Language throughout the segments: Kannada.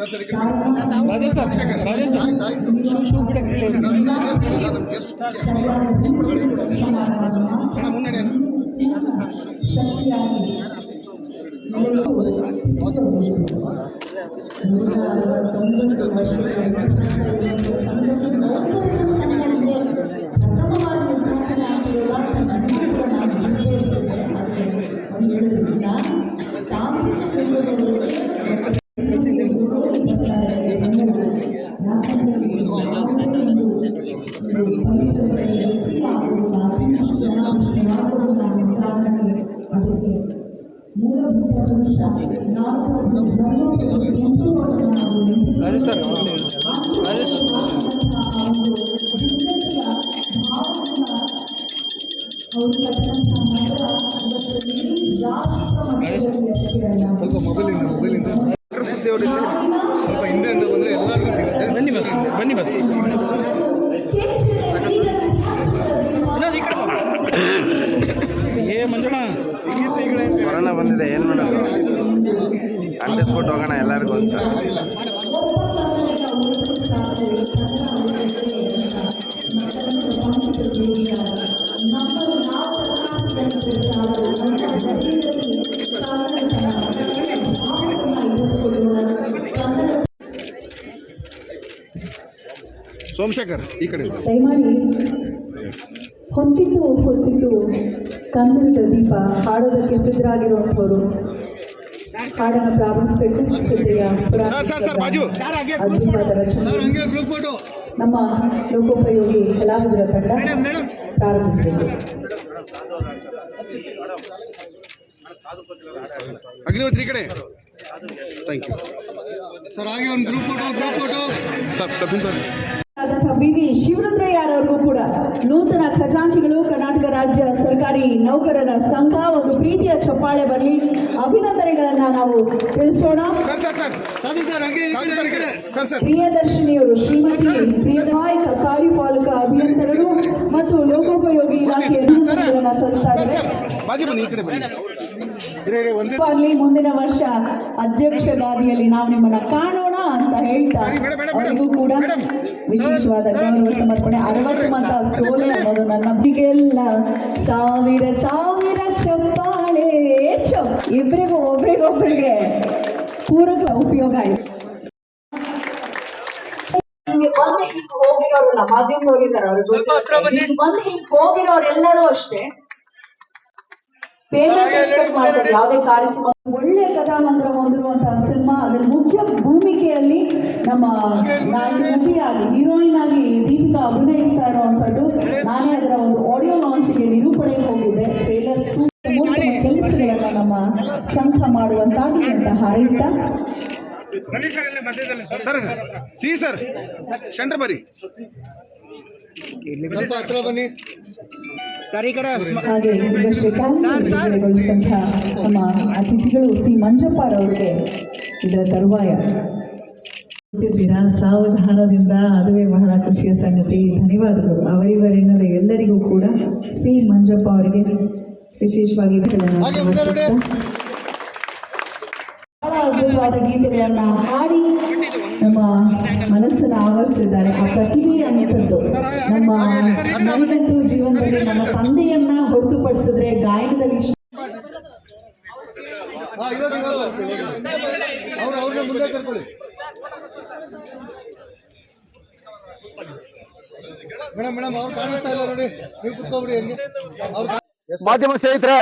ರಾಜೇಶ್ ಸರ್ ರಾಜೇಶ್ ಸರ್ ಆಯ್ತು, ಆಯ್ತು. ಶೂ ಶೂ ಬಿಡಕ್ಕೆ ಹೇಳಿ. ಸರ್. ಸರ್. ಸ್ವಲ್ಪ ಮೊಬೈಲಿಂದ ಮೊಬೈಲಿಂದ ಅವರಿಲ್ಲ ಸ್ವಲ್ಪ ಹಿಂದೆಯಿಂದ ಬಂದರೆ ಎಲ್ಲರಿಗೂ ಸಿಗುತ್ತೆ ಬನ್ನಿ ಬಸ್ ಬನ್ನಿ ಬಸ್. ಏ ಕೊರೋನಾ ಬಂದಿದೆ ಏನು ಮಾಡೋದು? ಅಂಟಿಸ್ಬಿಟ್ಟು ಹೋಗೋಣ ಎಲ್ಲರಿಗೂ ಅಂತ. ಸೋಮಶೇಖರ್ ಈ ಕಡೆ. ದಯಮಾಡಿ ಹೊತ್ತಿದ್ದು ಹೊತ್ತಿದ್ದು ಕನ್ನಡದ ದೀಪ ಹಾಡೋದಕ್ಕೆ ಸಿದ್ಧರಾಗಿರುವಂಥವರು. ಹಾಡನ್ನು ಪ್ರಾರಂಭಿಸಬೇಕು ಸಿದ್ದಯ್ಯ ಸರ್ ಸರ್ ಸರ್ ಬಾಜು. ಅದ್ಭುತವಾದ ರಚನೆ ಸರ್ ಹಂಗೆ ಗ್ರೂಪ್ ಫೋಟೋ ನಮ್ಮ ಲೋಕೋಪಯೋಗಿ ಕಲಾವಿದರ ತಂಡ ಪ್ರಾರಂಭಿಸಬೇಕು ಅಗ್ನಿಹೋತ್ರಿ ಈ ಕಡೆ. ಥ್ಯಾಂಕ್ ಯು ಸರ್ ಹಾಗೆ ಒಂದು group photo group photo sir sir B V ಶಿವರುದ್ರಯ್ಯರವರಿಗೂ ಕೂಡ ನೂತನ ಖಜಾಂಚಿಗಳು ಕರ್ನಾಟಕ ರಾಜ್ಯ ಸರ್ಕಾರಿ ನೌಕರರ ಸಂಘ ಒಂದು ಪ್ರೀತಿಯ ಚಪ್ಪಾಳೆ ಬರಲಿ. ಅಭಿನಂದನೆಗಳನ್ನ ನಾವು ತಿಳಿಸೋಣ. Sir sir sir. ಸಾಧು ಸರ್ ಸರ್ ಸರ್ ಸರ್ ಪ್ರಿಯದರ್ಶಿನಿಯವರು ಶ್ರೀಮತಿ ಪ್ರಿಯದಾಯಕ ಕಾರ್ಯಪಾಲಕ ಅಭಿಯಂತರರು ಮತ್ತು ಲೋಕೋಪಯೋಗಿ ಇಲಾಖೆ ಅಭಿನಂದನೆಗಳನ್ನ ಸಲ್ಲಿಸ್ತಾರೆ ಮುಂದಿನ ವರ್ಷ ಅಧ್ಯಕ್ಷ ಗಾದಿಯಲ್ಲಿ ನಾವು ನಿಮ್ಮನ್ನ ಕಾಣೋಣ. ಹೇಳ್ತಾ ಅವರಿಗೂ ಕೂಡ ವಿಶೇಷವಾದ ಗೌರವ ಸಮರ್ಪಣೆ ಅರವತ್ತು ಮತ ಸೋಲು ಅನ್ನೋದು ನನ್ನ ನಂಬಿಕೆಲ್ಲ ಸಾವಿರ ಸಾವಿರ ಚಪ್ಪಾಳೆ ಚಪ್ ಇಬ್ಬರಿಗೂ ಒಬ್ರಿಗೊಬ್ರಿಗೆ ಪೂರಕ ಉಪಯೋಗ ಆಯ್ತು. ಹಿಂಗೆ ಬಂದು ಹಿಂಗ್ ಹೋಗಿರೋರಲ್ಲ ಮಾಧ್ಯಮದವ್ರು ಇದ್ದಾರೆ ಅವ್ರಿಗೆ ಬಂದು ಹಿಂಗ್ ಹೋಗಿರೋರೆಲ್ಲರೂ ಅಷ್ಟೇ. ಯಾವುದೇ ಕಾರ್ಯಕ್ರಮ ಒಳ್ಳೆ ಕಥಾಮಂತ್ರ ಹೊಂದಿರುವಂತಹ ಸಿನಿಮಾ ಅದರ ಮುಖ್ಯ ಭೂಮಿಕೆಯಲ್ಲಿ ನಮ್ಮ ನಾಯಕಿ ನಟಿಯಾಗಿ ಹೀರೋಯಿನ್ ಆಗಿ ದೀಪಿಕಾ ಅಭಿನಯಿಸ್ತಾ ಇರುವಂತದ್ದು ನಾನೇ ಅದರ ಒಂದು ಆಡಿಯೋ ಲಾಂಚ್ಗೆ ನಿರೂಪಣೆ ಹೋಗಿದ್ದೆ. ಟ್ರೇಲರ್ ಕೆಲಸಗಳನ್ನ ನಮ್ಮ ಸಂಘ ಮಾಡುವಂತಾಗಿ ಅಂತ ಹಾರೈಸ್ತಾ. ಸರ್ ಸಿ ಸರ್ ಸೆಂಟರ್ ಬರಿ ಸ್ವಲ್ಪ ಹತ್ರ ಬನ್ನಿ. ಹಾಗೆ ನಮ್ಮ ಅತಿಥಿಗಳು ಸಿ. ಮಂಜಪ್ಪರವ್ರಿಗೆ ಇದರ ತರುವಾಯ. ಗೊತ್ತಿದ್ದೀರಾ ಸಾವಧಾನದಿಂದ ಅದುವೇ ಬಹಳ ಖುಷಿಯ ಸಂಗತಿ. ಧನ್ಯವಾದಗಳು. ಅವರಿವರಿನಲ್ಲಿ ಎಲ್ಲರಿಗೂ ಕೂಡ ಸಿ. ಮಂಜಪ್ಪ ಅವರಿಗೆ ವಿಶೇಷವಾಗಿ ಬಹಳ ಅದ್ಭುತವಾದ ಗೀತೆಗಳನ್ನ ಹಾಡಿ ನಮ್ಮ ಮನಸ್ಸನ್ನು ಆವರಿಸಿದ್ದಾರೆ. ಆ ಪ್ರತಿಭೆ ಅನ್ನುವಂಥದ್ದು ನಮ್ಮ ನನಗಂತೂ ಜೀವನದಲ್ಲಿ ನಮ್ಮ ತಂದೆಯನ್ನ ಹೊರತುಪಡಿಸಿದ್ರೆ ಗಾಯನದಲ್ಲಿ ಮೇಡಮ್ ಮೇಡಮ್ ಅವ್ರು ಕಾಣಿಸ್ತಾ ಇಲ್ಲ ನೋಡಿ. ನೀವು ಕುತ್ಕೊಬಿಡಿ ಹಂಗೆ. ಮಾಧ್ಯಮ ಸ್ನೇಹಿತರೆ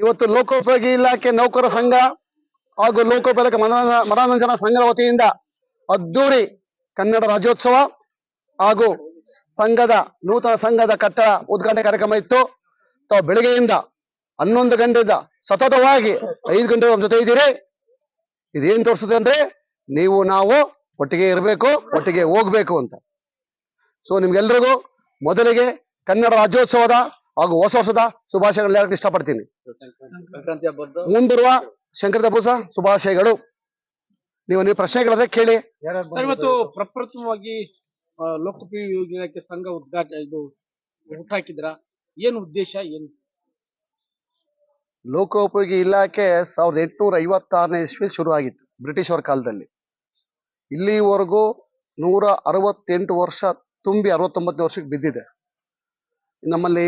ಇವತ್ತು ಲೋಕೋಪಯೋಗಿ ಇಲಾಖೆ ನೌಕರ ಸಂಘ ಹಾಗೂ ಲೋಕೋಪಯೋಗಿ ಮನೋರಂಜನಾ ಸಂಘದ ವತಿಯಿಂದ ಅದ್ದೂರಿ ಕನ್ನಡ ರಾಜ್ಯೋತ್ಸವ ಹಾಗೂ ಸಂಘದ, ನೂತನ ಸಂಘದ ಕಟ್ಟಡ ಉದ್ಘಾಟನೆ ಕಾರ್ಯಕ್ರಮ ಇತ್ತು. ತಾವು ಬೆಳಿಗ್ಗೆಯಿಂದ ಹನ್ನೊಂದು ಗಂಟೆಯಿಂದ ಸತತವಾಗಿ ಐದು ಗಂಟೆ ನಮ್ಮ ಜೊತೆ ಇದ್ದೀರಿ. ಇದೇನ್ ತೋರಿಸುತ್ತೆ ಅಂದ್ರೆ ನೀವು, ನಾವು ಒಟ್ಟಿಗೆ ಇರಬೇಕು, ಒಟ್ಟಿಗೆ ಹೋಗ್ಬೇಕು ಅಂತ. ಸೊ ನಿಮ್ಗೆಲ್ರಿಗೂ ಮೊದಲಿಗೆ ಕನ್ನಡ ರಾಜ್ಯೋತ್ಸವದ ಹಾಗೂ ಹೊಸ ವರ್ಷದ ಶುಭಾಶಯಗಳನ್ನ ಹೇಳಕ್ ಇಷ್ಟಪಡ್ತೀನಿ. ಮುಂದಿರುವ ಶಂಕರ ಸಹ ಶುಭಾಶಯಗಳು. ನೀವು ನೀವು ಪ್ರಶ್ನೆಗಳಾದ್ರೆ ಕೇಳಿ. ಇವತ್ತು ಪ್ರಪ್ರಥಮವಾಗಿ ಲೋಕೋಪಯೋಗಿ ಯೋಜನೆ ಸಂಘ ಉದ್ಘಾಟನೆ ಇದು ಹುಟ್ಟಾಕಿದ್ರ ಏನು ಉದ್ದೇಶ, ಏನು? ಲೋಕೋಪಯೋಗಿ ಇಲಾಖೆ ಸಾವಿರದ ಎಂಟುನೂರ ಐವತ್ತಾರನೇ ಇಸ್ವಿ ಶುರು ಆಗಿತ್ತು ಬ್ರಿಟಿಷ್ ಅವರ ಕಾಲದಲ್ಲಿ. ಇಲ್ಲಿವರೆಗೂ ನೂರ ಅರವತ್ತೆಂಟು ವರ್ಷ ತುಂಬಿ ಅರವತ್ತೊಂಬತ್ತನೇ ವರ್ಷಕ್ಕೆ ಬಿದ್ದಿದೆ. ನಮ್ಮಲ್ಲಿ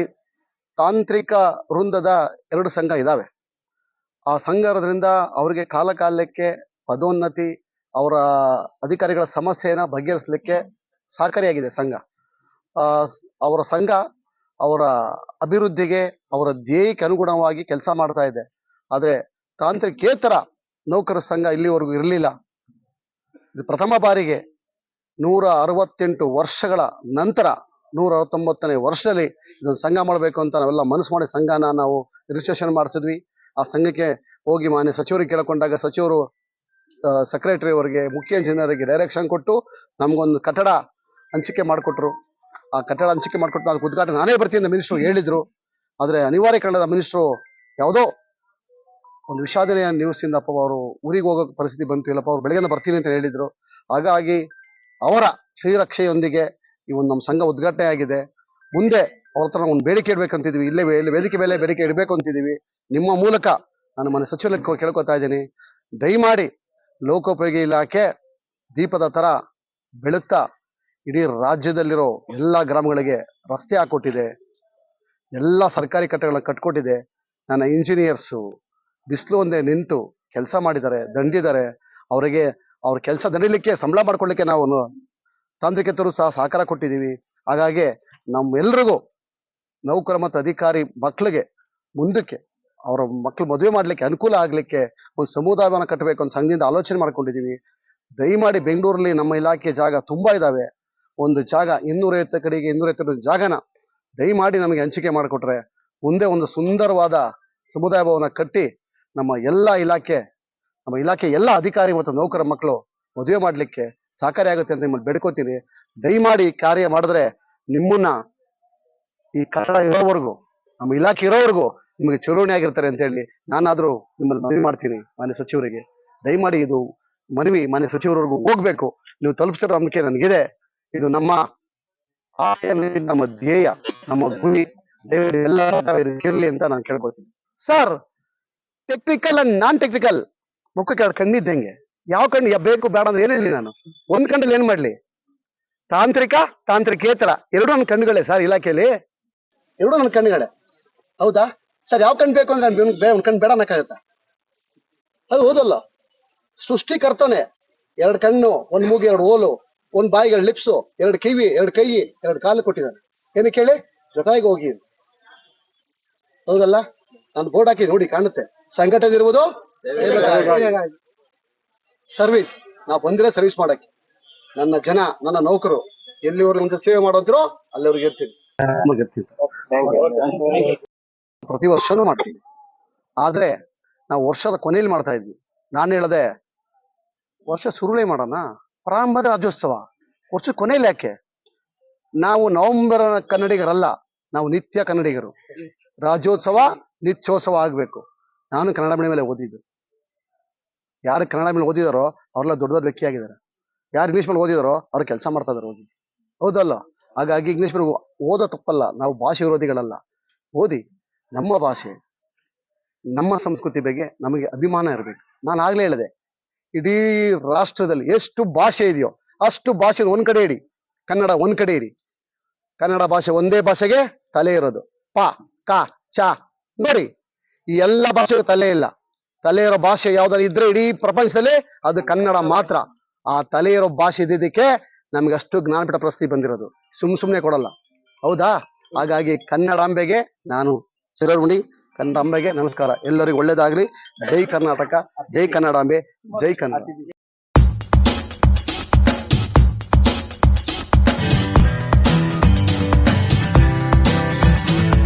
ತಾಂತ್ರಿಕ ವೃಂದದ ಎರಡು ಸಂಘ ಇದಾವೆ. ಆ ಸಂಘ ಇರೋದ್ರಿಂದ ಅವರಿಗೆ ಕಾಲಕಾಲಕ್ಕೆ ಪದೋನ್ನತಿ, ಅವರ ಅಧಿಕಾರಿಗಳ ಸಮಸ್ಯೆನ ಬಗೆಹರಿಸಲಿಕ್ಕೆ ಸಹಕಾರಿಯಾಗಿದೆ ಸಂಘ. ಅವರ ಸಂಘ ಅವರ ಅಭಿವೃದ್ಧಿಗೆ, ಅವರ ಧ್ಯೇಯಕ್ಕೆ ಅನುಗುಣವಾಗಿ ಕೆಲಸ ಮಾಡ್ತಾ ಇದೆ. ಆದರೆ ತಾಂತ್ರಿಕೇತರ ನೌಕರ ಸಂಘ ಇಲ್ಲಿವರೆಗೂ ಇರಲಿಲ್ಲ. ಇದು ಪ್ರಥಮ ಬಾರಿಗೆ ನೂರ ಅರವತ್ತೆಂಟು ವರ್ಷಗಳ ನಂತರ ನೂರ ಅರವತ್ತೊಂಬತ್ತನೇ ವರ್ಷದಲ್ಲಿ ಇದೊಂದು ಸಂಘ ಮಾಡಬೇಕು ಅಂತ ನಾವೆಲ್ಲ ಮನಸ್ಸು ಮಾಡಿ ಸಂಘನ ನಾವು ರಿಜಿಸ್ಟ್ರೇಷನ್ ಮಾಡಿಸಿದ್ವಿ. ಆ ಸಂಘಕ್ಕೆ ಹೋಗಿ ಮಾನ್ಯ ಸಚಿವರಿಗೆ ಕೇಳಿಕೊಂಡಾಗ ಸಚಿವರು ಸೆಕ್ರೆಟರಿ ಅವರಿಗೆ, ಮುಖ್ಯ ಇಂಜಿನಿಯರಿಗೆ ಡೈರೆಕ್ಷನ್ ಕೊಟ್ಟು ನಮಗೊಂದು ಕಟ್ಟಡ ಹಂಚಿಕೆ ಮಾಡಿಕೊಟ್ರು. ಆ ಕಟ್ಟಡ ಹಂಚಿಕೆ ಮಾಡಿಕೊಟ್ಟು ಅದಕ್ಕೆ ಉದ್ಘಾಟನೆ ನಾನೇ ಬರ್ತೀನಿ ಅಂತ ಮಿನಿಸ್ಟ್ರು ಹೇಳಿದ್ರು. ಆದರೆ ಅನಿವಾರ್ಯ ಕಾರಣದ ಮಿನಿಸ್ಟ್ರು ಯಾವುದೋ ಒಂದು ವಿಷಾದನೆಯ ನ್ಯೂಸ್ ಇಂದ ಪಾಪ ಅವರು ಊರಿಗೆ ಹೋಗೋ ಪರಿಸ್ಥಿತಿ ಬಂತು. ಇಲ್ಲಪ್ಪ, ಅವ್ರು ಬೆಳಗ್ಗೆ ಬರ್ತೀನಿ ಅಂತ ಹೇಳಿದ್ರು. ಹಾಗಾಗಿ ಅವರ ಶ್ರೀರಕ್ಷೆಯೊಂದಿಗೆ ಈ ಒಂದು ನಮ್ಮ ಸಂಘ ಉದ್ಘಾಟನೆ ಆಗಿದೆ. ಮುಂದೆ ಅವ್ರ ಹತ್ರ ಒಂದು ಬೇಡಿಕೆ ಇಡ್ಬೇಕಂತಿದ್ವಿ. ಇಲ್ಲೇ ಇಲ್ಲಿ ವೇದಿಕೆ ಮೇಲೆ ಬೇಡಿಕೆ ಇಡಬೇಕು ಅಂತಿದ್ದೀವಿ ನಿಮ್ಮ ಮೂಲಕ ನಾನು ಮನೆ ಸಚಿವರಿಗೆ ಕೇಳ್ಕೊತಾ ಇದ್ದೀನಿ. ದಯಮಾಡಿ ಲೋಕೋಪಯೋಗಿ ಇಲಾಖೆ ದೀಪದ ತರ ಬೆಳಗ್ತಾ ಇಡೀ ರಾಜ್ಯದಲ್ಲಿರೋ ಎಲ್ಲ ಗ್ರಾಮಗಳಿಗೆ ರಸ್ತೆ ಹಾಕೊಟ್ಟಿದೆ. ಎಲ್ಲ ಸರ್ಕಾರಿ ಕಟ್ಟಡಗಳ ಕಟ್ಕೊಟ್ಟಿದೆ. ನನ್ನ ಇಂಜಿನಿಯರ್ಸು ಬಿಸಿಲು ಒಂದೇ ನಿಂತು ಕೆಲಸ ಮಾಡಿದ್ದಾರೆ, ದಂಡಿದ್ದಾರೆ. ಅವರಿಗೆ ಅವ್ರ ಕೆಲಸ ದಂಡಿಲಿಕ್ಕೆ, ಸಂಬಳ ಮಾಡ್ಕೊಳ್ಳಿಕ್ಕೆ ನಾವು ತಾಂತ್ರಿಕತರು ಸಹ ಸಹಕಾರ ಕೊಟ್ಟಿದ್ದೀವಿ. ಹಾಗಾಗಿ ನಮ್ಮೆಲ್ರಿಗೂ ನೌಕರ ಮತ್ತು ಅಧಿಕಾರಿ ಮಕ್ಕಳಿಗೆ ಮುಂದಕ್ಕೆ ಅವರ ಮಕ್ಕಳು ಮದುವೆ ಮಾಡ್ಲಿಕ್ಕೆ ಅನುಕೂಲ ಆಗಲಿಕ್ಕೆ ಒಂದು ಸಮುದಾಯವನ್ನು ಕಟ್ಟಬೇಕು ಅಂತ ಸಂಘದಿಂದ ಆಲೋಚನೆ ಮಾಡ್ಕೊಂಡಿದ್ದೀವಿ. ದಯಮಾಡಿ ಬೆಂಗಳೂರಲ್ಲಿ ನಮ್ಮ ಇಲಾಖೆ ಜಾಗ ತುಂಬ ಇದಾವೆ. ಒಂದು ಜಾಗ, ಇನ್ನೂರೈವತ್ತು ಕಡೆಗೆ ಇನ್ನೂರೈವತ್ತು ಜಾಗನ ದಯಮಾಡಿ ನಮಗೆ ಹಂಚಿಕೆ ಮಾಡಿಕೊಟ್ರೆ ಮುಂದೆ ಒಂದು ಸುಂದರವಾದ ಸಮುದಾಯ ಭವನ ಕಟ್ಟಿ ನಮ್ಮ ಎಲ್ಲ ಇಲಾಖೆ, ನಮ್ಮ ಇಲಾಖೆ ಎಲ್ಲ ಅಧಿಕಾರಿ ಮತ್ತು ನೌಕರ ಮಕ್ಕಳು ಮದುವೆ ಮಾಡಲಿಕ್ಕೆ ಸಹಕಾರಿ ಆಗುತ್ತೆ ಅಂತ ನಿಮ್ಮಲ್ಲಿ ಬೇಡ್ಕೋತೀನಿ. ದಯಮಾಡಿ ಕಾರ್ಯ ಮಾಡಿದ್ರೆ ನಿಮ್ಮನ್ನ ಈ ಕಟ್ಟಡ ಇರೋವರೆಗೂ, ನಮ್ಮ ಇಲಾಖೆ ಇರೋವರೆಗೂ ನಿಮಗೆ ಚಿರೋಣಿ ಆಗಿರ್ತಾರೆ ಅಂತ ಹೇಳಿ ನಾನಾದ್ರೂ ನಿಮ್ಮಲ್ಲಿ ಮನವಿ ಮಾಡ್ತೀನಿ ಮಾನ್ಯ ಸಚಿವರಿಗೆ. ದಯಮಾಡಿ ಇದು ಮನವಿ ಮಾನ್ಯ ಸಚಿವರವರೆಗೂ ಹೋಗ್ಬೇಕು. ನೀವು ತಲುಪಿಸಿರೋ ನಂಬಿಕೆ ನನಗಿದೆ. ಇದು ನಮ್ಮ ಆಸೆ ನಮ್ಮ ಧ್ಯೇಯ, ನಮ್ಮ ಗುರಿ. ದಯವಿಟ್ಟು ಎಲ್ಲ ಇರ್ಲಿ ಅಂತ ನಾನು ಕೇಳ್ಕೊತೀನಿ sir technical and non technical ಮುಖಕ್ಕೆ ಎರಡು ಕಣ್ಣಿದ್ದಂಗೆ ಯಾವ ಕಣ್ಣು? ಬೇಕು, ಬೇಡ ಅಂದ್ರೆ ಏನಿಲ್ಲ ನಾನು? ಒಂದ್ ಕಣ್ಣಲ್ಲಿ ಏನ್ ಮಾಡ್ಲಿ? ತಾಂತ್ರಿಕ, ತಾಂತ್ರಿಕೇತರ. ಎರಡು ನನ್ನ ಕಣ್ಣುಗಳೇ ಸರ್ ಇಲಾಖೆಯಲ್ಲಿ. ಎರಡು ನನ್ನ ಕಣ್ಣುಗಳೇ. ಹೌದಾ? ಸರ್ ಯಾವ ಕಣ್ಣು ಬೇಕು ಅಂದ್ರೆ ಒಂದ್ ಕಣ್ಣು ಬೇಡ ಅನ್ನಕ್ಕಾಗತ್ತ? ಅದು ಹೌದಲ್ಲ. ಸೃಷ್ಟಿಕರ್ತನೆ. ಎರಡು ಕಣ್ಣು, ಒಂದ್ ಮೂಗು, ಎರಡು ಓಲು. ಒಂದ್ ಬಾಯಿಗೆ ಲಿಪ್ಸು ಎರಡು ಕಿವಿ, ಎರಡು ಕೈ, ಎರಡು ಕಾಲು ಕೊಟ್ಟಿದ್ದಾನೆ. ಏನಕ್ಕೆ ಕೇಳಿ? ಜೊತೆಗೆ ಹೋಗಿ. ಹೌದಲ್ಲ? ನಾನು ಬೋರ್ಡ್ ಹಾಕಿ ನೋಡಿ ಕಾಣುತ್ತೆ. ಸಂಘಟದಿರುವುದು ಸರ್ವಿಸ್ ನಾವು ಬಂದಿರೋ ಸರ್ವಿಸ್ ಮಾಡಕ್ಕೆ. ನನ್ನ ಜನ, ನನ್ನ ನೌಕರು, ಎಲ್ಲಿವರೆಗೂ ಮುಂಚೆ ಸೇವೆ ಮಾಡೋದ್ರು ಅಲ್ಲಿವರೆಗೆ ಇರ್ತೀನಿ. ಇರ್ತೀನಿ ಪ್ರತಿ ವರ್ಷನೂ ಮಾಡ್ತೀವಿ. ಆದ್ರೆ ನಾವು ವರ್ಷದ ಕೊನೆಯಲ್ಲಿ ಮಾಡ್ತಾ ಇದ್ವಿ. ನಾನು ಹೇಳದೆ ವರ್ಷ ಸುರುಳಿ ಮಾಡೋಣ? ಪ್ರಾರಂಭದ ರಾಜ್ಯೋತ್ಸವ. ವರ್ಷದ ಕೊನೆಯಲ್ಲಿ ಯಾಕೆ? ನಾವು ನವೆಂಬರ್ ಕನ್ನಡಿಗರಲ್ಲ, ನಾವು ನಿತ್ಯ ಕನ್ನಡಿಗರು. ರಾಜ್ಯೋತ್ಸವ, ನಿತ್ಯೋತ್ಸವ ಆಗ್ಬೇಕು. ನಾನು ಕನ್ನಡ ಮೇಲೆ ಓದಿದ್ದು. ಯಾರು ಕನ್ನಡ ಮೇಲೆ ಓದಿದಾರೋ ಅವ್ರೆಲ್ಲ ದೊಡ್ಡ ದೊಡ್ಡ ವ್ಯಕ್ತಿ ಆಗಿದ್ದಾರೆ ಯಾರು ಇಂಗ್ಲಿಷ್ ಮೇಲೆ ಓದಿದಾರೋ ಅವ್ರು ಕೆಲಸ ಮಾಡ್ತಾ ಇದಾರೆ ಓದಿ. ಹೌದಲ್ಲ? ಹಾಗಾಗಿ ಇಂಗ್ಲೀಷ್ ಮೇಲೆ ಓದೋ ತಪ್ಪಲ್ಲ. ನಾವು ಭಾಷೆ ವಿರೋಧಿಗಳಲ್ಲ. ಓದಿ. ನಮ್ಮ ಭಾಷೆ, ನಮ್ಮ ಸಂಸ್ಕೃತಿ ಬಗ್ಗೆ ನಮಗೆ ಅಭಿಮಾನ ಇರಬೇಕು. ನಾನು ಆಗ್ಲೇ ಹೇಳಿದೆ ಇಡೀ ರಾಷ್ಟ್ರದಲ್ಲಿ ಎಷ್ಟು ಭಾಷೆ ಇದೆಯೋ ಅಷ್ಟು ಭಾಷೆ ಒಂದ್ ಕಡೆ ಇಡಿ. ಕನ್ನಡ ಒಂದ್ ಕಡೆ ಇಡಿ. ಕನ್ನಡ ಭಾಷೆ ಒಂದೇ ಭಾಷೆಗೆ ತಲೆ ಇರೋದು. ಪ, ಕ, ಚ, ನೋಡಿ. ಈ ಎಲ್ಲ ಭಾಷೆಗೂ ತಲೆ ಇಲ್ಲ. ತಲೆ ಇರೋ ಭಾಷೆ ಯಾವ್ದಾದ್ರು ಇದ್ರೆ ಇಡೀ ಪ್ರಪಂಚದಲ್ಲಿ ಅದು ಕನ್ನಡ ಮಾತ್ರ. ಆ ತಲೆ ಇರೋ ಭಾಷೆ ಇದ್ದಿದ್ದಕ್ಕೆ ನಮ್ಗೆ ಅಷ್ಟು ಜ್ಞಾನಪೀಠ ಪ್ರಶಸ್ತಿ ಬಂದಿರೋದು. ಸುಮ್ ಸುಮ್ನೆ ಕೊಡಲ್ಲ. ಹೌದಾ? ಹಾಗಾಗಿ ಕನ್ನಡಾಂಬೆಗೆ ನಾನು ಚಿರಋಣಿ ಕನ್ನಡಾಂಬೆಗೆ ನಮಸ್ಕಾರ. ಎಲ್ಲರಿಗೂ ಒಳ್ಳೇದಾಗ್ಲಿ. ಜೈ ಕರ್ನಾಟಕ ಜೈ ಕನ್ನಡಾಂಬೆ ಜೈ ಕನ್ನಡ.